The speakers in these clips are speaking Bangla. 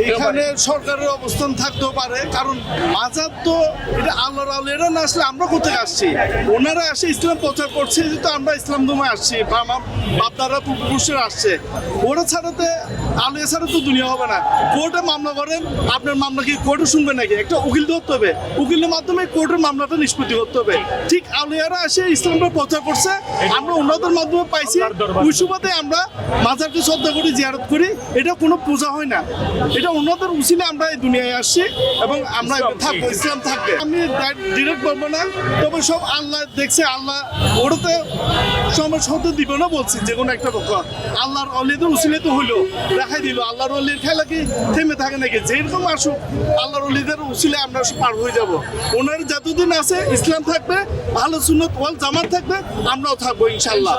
এখানে সরকারের অবস্থান থাকতেও পারে, কারণ মাজার তো এটা আল্লাহর আল্লাহরা না আসলে আমরা কোথায় আসছি? ওনারা আসে ইসলাম প্রচার করছে যেহেতু আমরা ইসলাম ধর্মে আসছি আমার বাপদারা পূর্বপুরুষেরা আসছে। ওরা ছাড়াতে আলিয়া ছাড়া তো দুনিয়া হবে না। কোর্টে মামলা করেন, আপনার মামলা কি কোর্টে শুনবে নাকি? একটা উকিল ধরতে হবে। উকিলের মাধ্যমে কোর্টের মামলাটা নিষ্পত্তি করতে হবে। ঠিক আলিয়ারা আসে ইসলামটা প্রচার করছে, আমরা ওনাদের মাধ্যমে পাইছি। ওই সুবাদে আমরা মাজারকে শ্রদ্ধা করি জিয়ারত করি, এটা কোনো পূজা হয় না। এটা ওনাদের উচিলে আমরা এই দুনিয়ায় আসছি এবং আমরা থাকব ইসলাম থাকবে। আমি ডিরেক্ট বলব না তবে সব আল্লাহ দেখছে আল্লাহ ওটাতে সময় সত্য দিব না বলছি যে কোনো একটা পক্ষ আল্লাহর অলিদের উচিলে তো হইল দেখাই দিল আল্লাহর অলির খেলা কি থেমে থাকে নাকি? যেরকম আসুক আল্লাহর অলিদের উচিলে আমরা পার হয়ে যাব। ওনার যতদিন আছে ইসলাম থাকবে ভালো সুন্নত ওয়াল জামাত থাকবে আমরাও থাকব ইনশাল্লাহ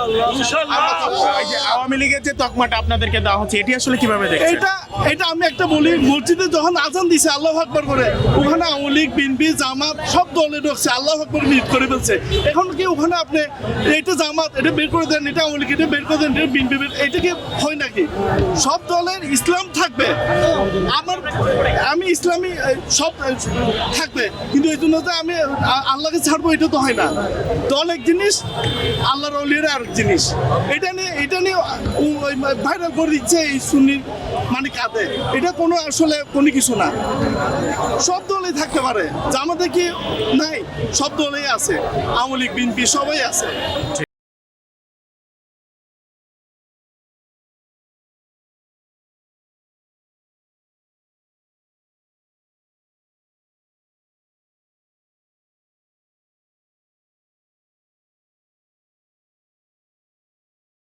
আওয়ামী লীগের যে তকমাটা আপনাদেরকে দেওয়া হচ্ছে এটি আসলে কীভাবে দেখছেন? এটা এটা আমি একটা বলি মসজিদে যখন আজান দিছে, আল্লাহ আকবর করে, ওখানে আওয়ামী লীগ, বিএনপি, জামাত, সব দলে ঢুকছে, আল্লাহ আকবর মিট করে ফেলছে। এখন কি ওখানে আপনি এটা জামাত, এটা বের করে দেন, এটা আওয়ামী লীগ, এটা বের করে দেন, এটা বিএনপি বের এটা কি হয় নাকি? সব দলের ইসলাম থাকবে। আমার আমি ইসলামী সব থাকবে। কিন্তু এই জন্য তো আমি আল্লাহকে ছাড়বো, এটা তো হয় না। দল এক জিনিস, আল্লাহর অলিয়ার আরেক জিনিস। এটা নিয়ে এটা নিয়ে ভাইরাল করে দিচ্ছে এই সুন্নির মানে কাঁদে। এটা কোনো আসলে কোনো কিছু না। সব দলেই থাকতে পারে। জামাতে কি নাই, সব দলেই আছে। আওয়ামী লীগ, বিএনপি, সবাই আছে।